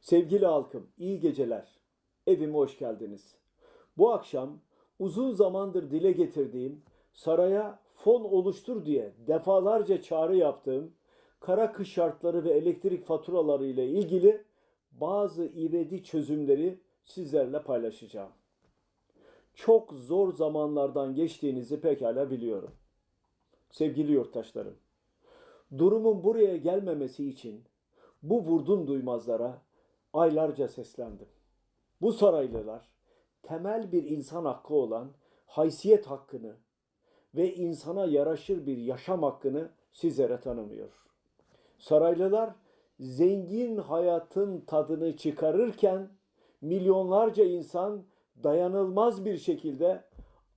Sevgili halkım, iyi geceler. Evime hoş geldiniz. Bu akşam uzun zamandır dile getirdiğim saraya fon oluştur diye defalarca çağrı yaptığım kara kış şartları ve elektrik faturaları ile ilgili bazı ivedi çözümleri sizlerle paylaşacağım. Çok zor zamanlardan geçtiğinizi pekala biliyorum. Sevgili yurttaşlarım, durumun buraya gelmemesi için bu vurdum duymazlara aylarca seslendim. Bu saraylılar temel bir insan hakkı olan haysiyet hakkını ve insana yaraşır bir yaşam hakkını sizlere tanımıyor. Saraylılar zengin hayatın tadını çıkarırken milyonlarca insan dayanılmaz bir şekilde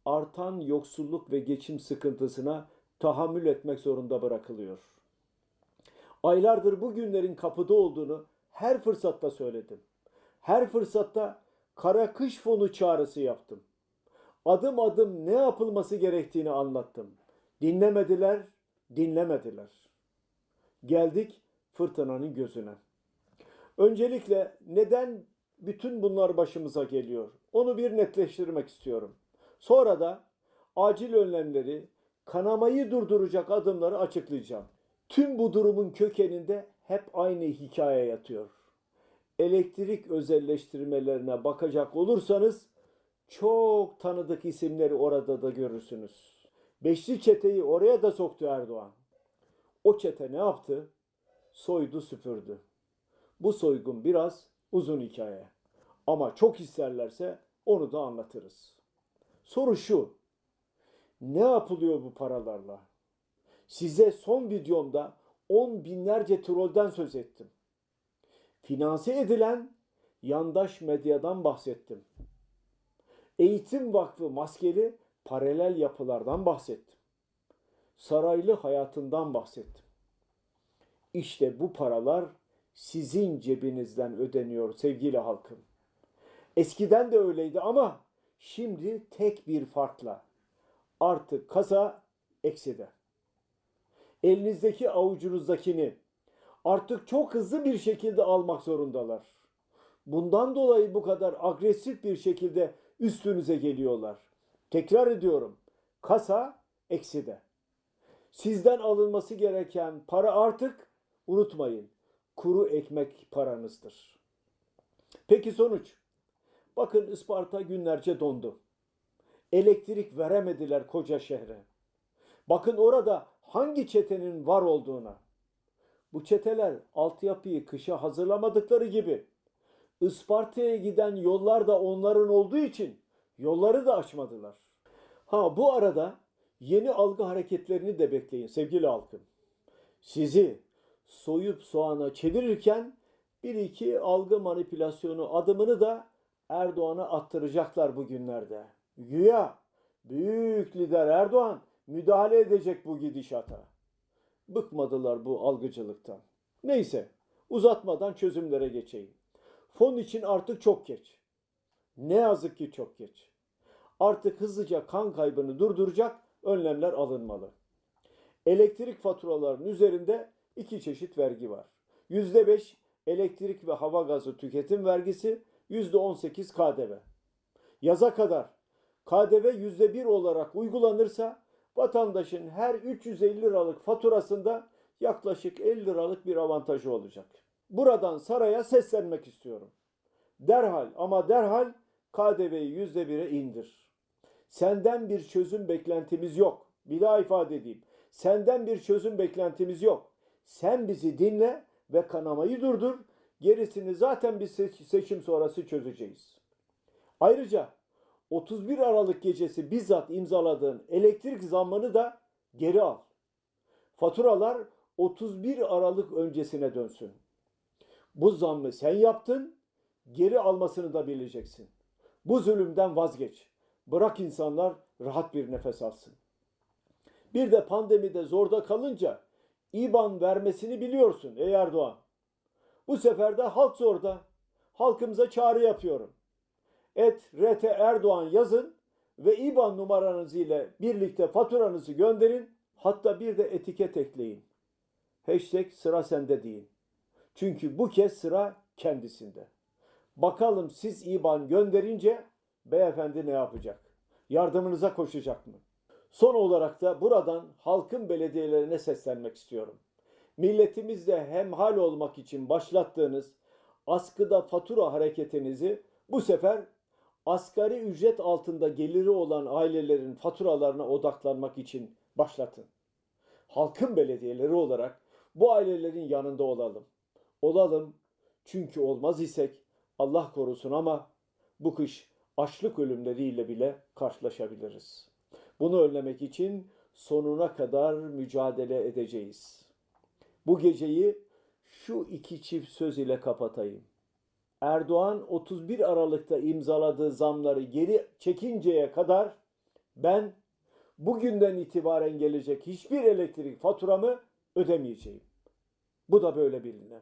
artan yoksulluk ve geçim sıkıntısına tahammül etmek zorunda bırakılıyor. Aylardır bu günlerin kapıda olduğunu her fırsatta söyledim. Her fırsatta kara kış fonu çağrısı yaptım. Adım adım ne yapılması gerektiğini anlattım. Dinlemediler, dinlemediler. Geldik fırtınanın gözüne. Öncelikle neden bütün bunlar başımıza geliyor? Onu bir netleştirmek istiyorum. Sonra da acil önlemleri, kanamayı durduracak adımları açıklayacağım. Tüm bu durumun kökeninde hep aynı hikaye yatıyor. Elektrik özelleştirmelerine bakacak olursanız çok tanıdık isimleri orada da görürsünüz. Beşli çeteyi oraya da soktu Erdoğan. O çete ne yaptı? Soydu süpürdü. Bu soygun biraz uzun hikaye. Ama çok isterlerse onu da anlatırız. Soru şu. Ne yapılıyor bu paralarla? Size son videomda on binlerce trolden söz ettim. Finanse edilen yandaş medyadan bahsettim. Eğitim Vakfı maskeli paralel yapılardan bahsettim. Saraylı hayatından bahsettim. İşte bu paralar sizin cebinizden ödeniyor sevgili halkım. Eskiden de öyleydi ama şimdi tek bir farkla. Artık kasa ekside. Elinizdeki avucunuzdakini artık çok hızlı bir şekilde almak zorundalar. Bundan dolayı bu kadar agresif bir şekilde üstünüze geliyorlar. Tekrar ediyorum. Kasa ekside. Sizden alınması gereken para artık unutmayın. Kuru ekmek paranızdır. Peki sonuç? Bakın Isparta günlerce dondu. Elektrik veremediler koca şehre. Bakın orada hangi çetenin var olduğuna. Bu çeteler altyapıyı kışa hazırlamadıkları gibi Isparta'ya giden yollar da onların olduğu için yolları da açmadılar. Ha bu arada yeni algı hareketlerini de bekleyin sevgili halkım. Sizi soyup soğana çevirirken bir iki algı manipülasyonu adımını da Erdoğan'a attıracaklar bugünlerde. Güya büyük lider Erdoğan müdahale edecek bu gidişata. Bıkmadılar bu algıcılıktan. Neyse uzatmadan çözümlere geçeyim. Fon için artık çok geç. Ne yazık ki çok geç. Artık hızlıca kan kaybını durduracak önlemler alınmalı. Elektrik faturalarının üzerinde iki çeşit vergi var. %5 elektrik ve hava gazı tüketim vergisi, %18 KDV. Yaza kadar KDV %1 olarak uygulanırsa vatandaşın her 350 liralık faturasında yaklaşık 50 liralık bir avantajı olacak. Buradan saraya seslenmek istiyorum. Derhal ama derhal KDV'yi %1'e indir. Senden bir çözüm beklentimiz yok. Bir daha ifade edeyim. Senden bir çözüm beklentimiz yok. Sen bizi dinle ve kanamayı durdur. Gerisini zaten biz seçim sonrası çözeceğiz. Ayrıca 31 Aralık gecesi bizzat imzaladığın elektrik zammını da geri al. Faturalar 31 Aralık öncesine dönsün. Bu zammı sen yaptın, geri almasını da bileceksin. Bu zulümden vazgeç. Bırak insanlar rahat bir nefes alsın. Bir de pandemide zorda kalınca İBAN vermesini biliyorsun ey Erdoğan. Bu sefer de halk zorda. Halkımıza çağrı yapıyorum. Et RT Erdoğan yazın ve İBAN numaranız ile birlikte faturanızı gönderin. Hatta bir de etiket ekleyin. Hashtag sıra sende deyin. Çünkü bu kez sıra kendisinde. Bakalım siz IBAN gönderince beyefendi ne yapacak? Yardımınıza koşacak mı? Son olarak da buradan halkın belediyelerine seslenmek istiyorum. Milletimizle hemhal olmak için başlattığınız askıda fatura hareketinizi bu sefer asgari ücret altında geliri olan ailelerin faturalarına odaklanmak için başlatın. Halkın belediyeleri olarak bu ailelerin yanında olalım. Olalım çünkü olmaz isek Allah korusun ama bu kış açlık ölümleriyle bile karşılaşabiliriz. Bunu önlemek için sonuna kadar mücadele edeceğiz. Bu geceyi şu iki çift söz ile kapatayım. Erdoğan 31 Aralık'ta imzaladığı zamları geri çekinceye kadar ben bugünden itibaren gelecek hiçbir elektrik faturamı ödemeyeceğim. Bu da böyle bilinen.